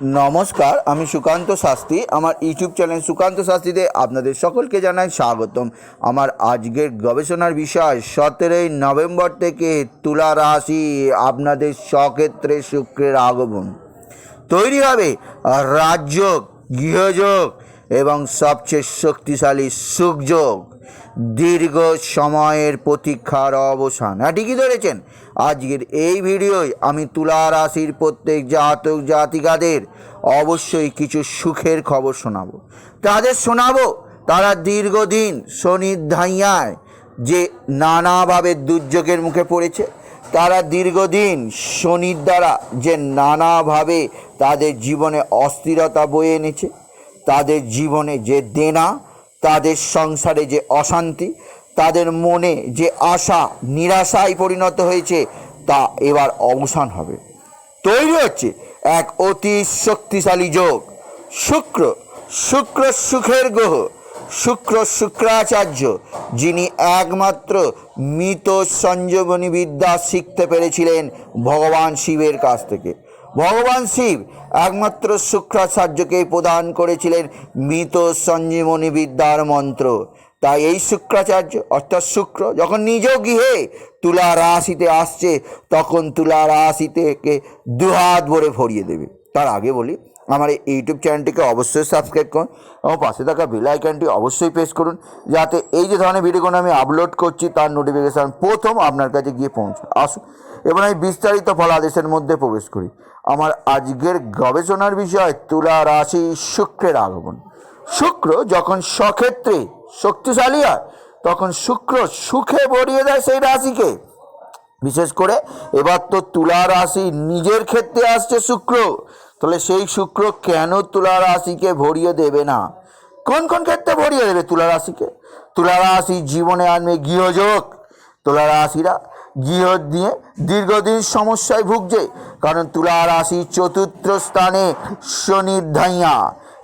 নমস্কার, আমি সুকান্ত শাস্ত্রী। আমার ইউটিউব চ্যানেল সুকান্ত শাস্ত্রীতে আপনাদের সকলকে জানাই স্বাগতম। আমার আজকের গবেষণার বিষয় সতেরোই নভেম্বর থেকে তুলা রাশি, আপনাদের স্বক্ষেত্রে শুক্রের আগমন। তৈরি হবে রাজযোগ, গৃহযোগ এবং সবচেয়ে শক্তিশালী সুখযোগ। দীর্ঘ সময়ের প্রতীক্ষার অবসান। হ্যাঁ ঠিকই ধরেছেন। আজকের এই ভিডিওয় আমি তুলা রাশির প্রত্যেক জাতক জাতিকাদের অবশ্যই কিছু সুখের খবর শোনাবো। তাদের শোনাবো, তারা দীর্ঘদিন শনির ধাইয়ায় যে নানাভাবে দুর্যোগের মুখে পড়েছে, তারা দীর্ঘদিন শনির দ্বারা যে নানাভাবে তাদের জীবনে অস্থিরতা বয়ে এনেছে, তাদের জীবনে যে দেনা তাদের সংসারে যে অশান্তি, তাদের মনে যে আশা, নিরাশায় পরিণত হয়েছে, তা এবার অবসান হবে। তৈরি হচ্ছে এক অতি শক্তিশালী যোগ। শুক্র শুক্র সুখের গ্রহ, শুক্র শুক্রাচার্য, যিনি একমাত্র মৃত সঞ্জীবনী বিদ্যা শিখতে পেরেছিলেন ভগবান শিবের কাছ থেকে। ভগবান শিব একমাত্র শুক্রাচার্যকে প্রদান করেছিলেন মৃত সঞ্জীবনী বিদ্যার মন্ত্র। তাই এই শুক্রাচার্য, অর্থাৎ শুক্র, যখন নিজ গৃহে তুলা রাশিতে আসছে, তখন তুলা রাশি থেকে দুহাত ভরে ভরিয়ে দেবে। তার আগে বলি, আমার এই ইউটিউব চ্যানেলটিকে অবশ্যই সাবস্ক্রাইব করুন এবং পাশে থাকা বেল আইকনটি অবশ্যই প্রেস করুন, যাতে এই যে ধরনের ভিডিওগুলো আমি আপলোড করছি, তার নোটিফিকেশান প্রথম আপনার কাছে গিয়ে পৌঁছায়। আসুন এবার আমি বিস্তারিত ফলাদেশের মধ্যে প্রবেশ করি। আমার আজকের গবেষণার বিষয়, তুলা রাশি শুক্রের আগমন। শুক্র যখন সক্ষেত্রে শক্তিশালী হয়, তখন শুক্র সুখে ভরিয়ে দেয় সেই রাশিকে। বিশেষ করে এবার তো তুলা রাশি নিজের ক্ষেত্রে আসছে শুক্র। তাহলে সেই শুক্র কেন তুলা রাশিকে ভরিয়ে দেবে না? কোন কোন ক্ষেত্রে ভরিয়ে দেবে তুলা রাশিকে? তুলা রাশি জীবনে আনবে গৃহযোগ। তুলা রাশিরা গৃহ দিয়ে দীর্ঘদিন সমস্যায় ভুগছে। কারণ তুলা রাশি চতুর্থ স্থানে শনির ধাইয়া।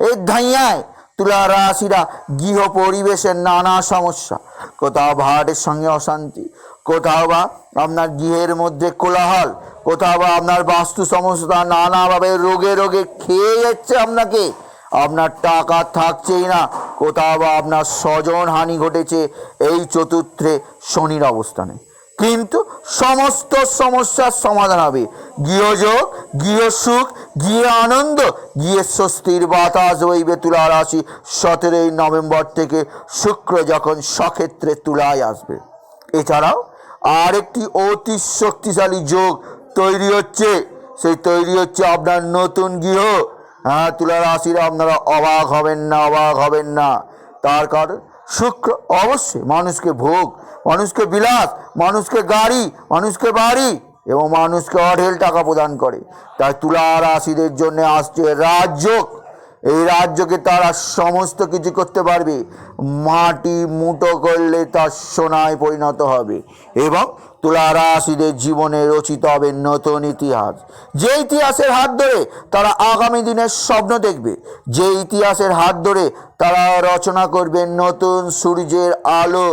এই ধাইয়ায় তুলা রাশিরা গৃহ পরিবেশের নানা সমস্যা। কোথাও ভাড়াটের সঙ্গে অশান্তি, কোথাও বা আপনার গৃহের মধ্যে কোলাহল, কোথাও বা আপনার বাস্তু সমস্যা নানাভাবে রোগে রোগে খেয়ে যাচ্ছে আপনাকে। আপনার টাকা থাকছেই না, কোথাও বা আপনার স্বজন হানি ঘটেছে এই চতুর্থে শনির অবস্থানে। কিন্তু সমস্ত সমস্যার সমাধান হবে। গৃহযোগ গৃহসুখ গৃহ আনন্দ গৃহের স্বস্তির বাতাস বইবে তুলা রাশি। সতেরোই নভেম্বর থেকে শুক্র যখন সক্ষেত্রে তুলায় আসবে। এছাড়াও আরেকটি অতি শক্তিশালী যোগ তৈরি হচ্ছে। সেই তৈরি হচ্ছে আপনার নতুন গৃহ। হ্যাঁ তুলা রাশিরা আপনারা অবাক হবেন না, অবাক হবেন না। তার কারণ শুক্র অবশ্যই, মানুষকে ভোগ, মানুষকে বিলাস, মানুষকে গাড়ি, মানুষকে বাড়ি এবং মানুষকে অঢেল টাকা প্রদান করে। তাই তুলা রাশিদের জন্য আসছে রাজযোগ এই রাজ্যকে তারা সমস্ত কিছু করতে পারবে। মাটি মুটো করলে তার সোনায় পরিণত হবে এবং তুলা রাশিদের জীবনে রচিত হবে নতুন ইতিহাস। যে ইতিহাসের হাত ধরে তারা আগামী দিনের স্বপ্ন দেখবে, যে ইতিহাসের হাত ধরে তারা রচনা করবে নতুন সূর্যের আলো,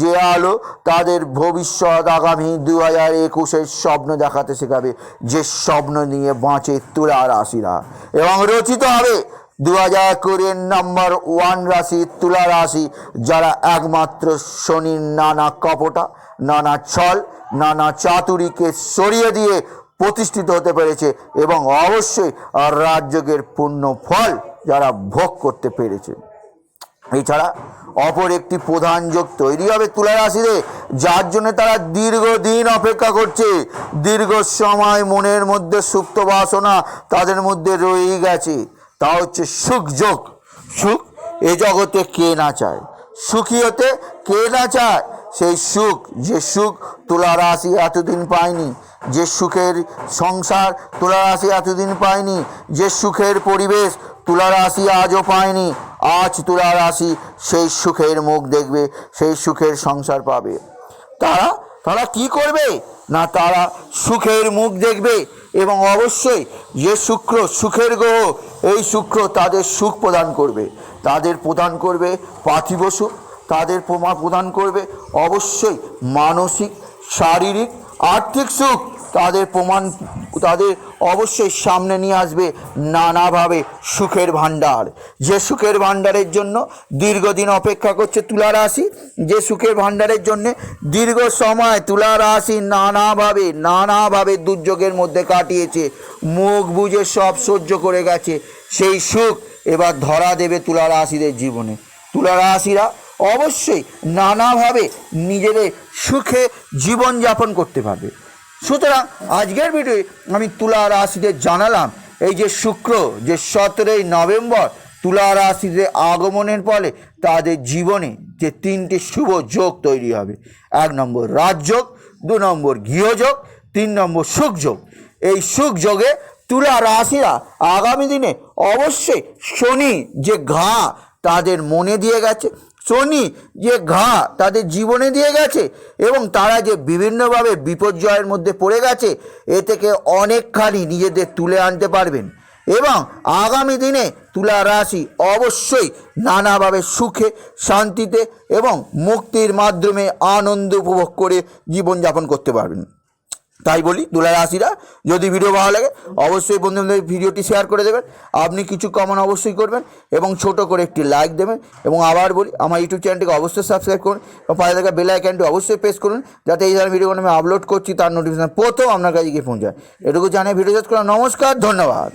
যে আলো তাদের ভবিষ্যৎ আগামী দু হাজার একুশের স্বপ্ন দেখাতে শেখাবে, যে স্বপ্ন নিয়ে বাঁচে তুলা রাশিরা এবং রচিত হবে দু হাজার কুড়ির নম্বর ওয়ান রাশি, তুলা রাশি, যারা একমাত্র শনির নানা কপটা, নানা ছল, নানা চাতুরিকে সরিয়ে দিয়ে প্রতিষ্ঠিত হতে পেরেছে এবং অবশ্যই রাজযোগের পূর্ণ ফল যারা ভোগ করতে পেরেছে। এছাড়া অপর একটি প্রধান যোগ তৈরি হবে তুলা রাশিতে, যার জন্য তারা দীর্ঘদিন অপেক্ষা করছে। দীর্ঘ সময় মনের মধ্যে সুপ্ত বাসনা তাদের মধ্যে রয়েই গেছে। তা হচ্ছে সুখ যোগ। সুখ এ জগতে কে না চায়? সুখী হতে কে না চায়? সেই সুখ, যে সুখ তুলা রাশি এতদিন পায়নি, যে সুখের সংসার তুলা রাশি এতদিন পায়নি, যে সুখের পরিবেশ তুলা রাশি আজও পায়নি, আজ তুলা রাশি সেই সুখের মুখ দেখবে, সেই সুখের সংসার পাবে। তারা তারা কি করবে? না, তারা সুখের মুখ দেখবে এবং অবশ্যই যে শুক্র সুখের গ্রহ, এই শুক্র তাদের সুখ প্রদান করবে। তাদের প্রদান করবে পার্থিব সুখ, তাদের প্রদান করবে। অবশ্যই মানসিক, শারীরিক, আর্থিক সুখ তাদের প্রমাণ তাদের অবশ্যই সামনে নিয়ে আসবে নানাভাবে সুখের ভাণ্ডার। যে সুখের ভাণ্ডারের জন্য দীর্ঘদিন অপেক্ষা করছে তুলা রাশি, যে সুখের ভাণ্ডারের জন্যে দীর্ঘ সময় তুলা রাশি নানাভাবে নানাভাবে দুর্যোগের মধ্যে কাটিয়েছে। মুখ বুঝে সব সহ্য করে গেছে। সেই সুখ এবার ধরা দেবে তুলা রাশিদের জীবনে। তুলা রাশিরা অবশ্যই নানাভাবে নিজেদের সুখে জীবনযাপন করতে পারবে। সুতরাং আজকের ভিডিও আমি তুলা রাশিদের জানালাম। এই যে শুক্র, যে সতেরোই নভেম্বর, তুলা রাশিতে আগমনের ফলে তাদের জীবনে যে তিনটি শুভ যোগ তৈরি হবে। এক নম্বর রাজযোগ দু নম্বর গৃহযোগ তিন নম্বর সুখযোগ এই সুখযোগে তুলা রাশিরা আগামী দিনে অবশ্যই শনি যে ঘা তাদের মনে দিয়ে গেছে শনি যে ঘা তাদের জীবনে দিয়ে গেছে এবং তারা যে বিভিন্নভাবে বিপর্যয়ের মধ্যে পড়ে গেছে, এ থেকে অনেকখানি নিজেদের তুলে আনতে পারবেন। এবং আগামী দিনে তুলা রাশি অবশ্যই নানাভাবে সুখে, শান্তিতে এবং মুক্তির মাধ্যমে আনন্দ উপভোগ করে জীবনযাপন করতে পারবেন। তাই বলি দুলার আশিরা, যদি ভিডিও ভালো লাগে, অবশ্যই বন্ধুদের ভিডিওটি শেয়ার করে দেবেন। আপনি কিছু কমন অবশ্যই করবেন এবং ছোট করে একটি লাইক দেবেন। এবং আবার বলি, আমার ইউটিউব চ্যানেলটিকে অবশ্যই সাবস্ক্রাইব করুন এবং পাশে থাকা বেল আইকনটি অবশ্যই প্রেস করুন, যাতে এই ধরনের ভিডিওগুলো আমি আপলোড করছি, তার নোটিফিকেশন প্রথম আপনার কাছে গিয়ে পৌঁছায়। এটুকু জানিয়ে ভিডিও শেষ করুন নমস্কার, ধন্যবাদ।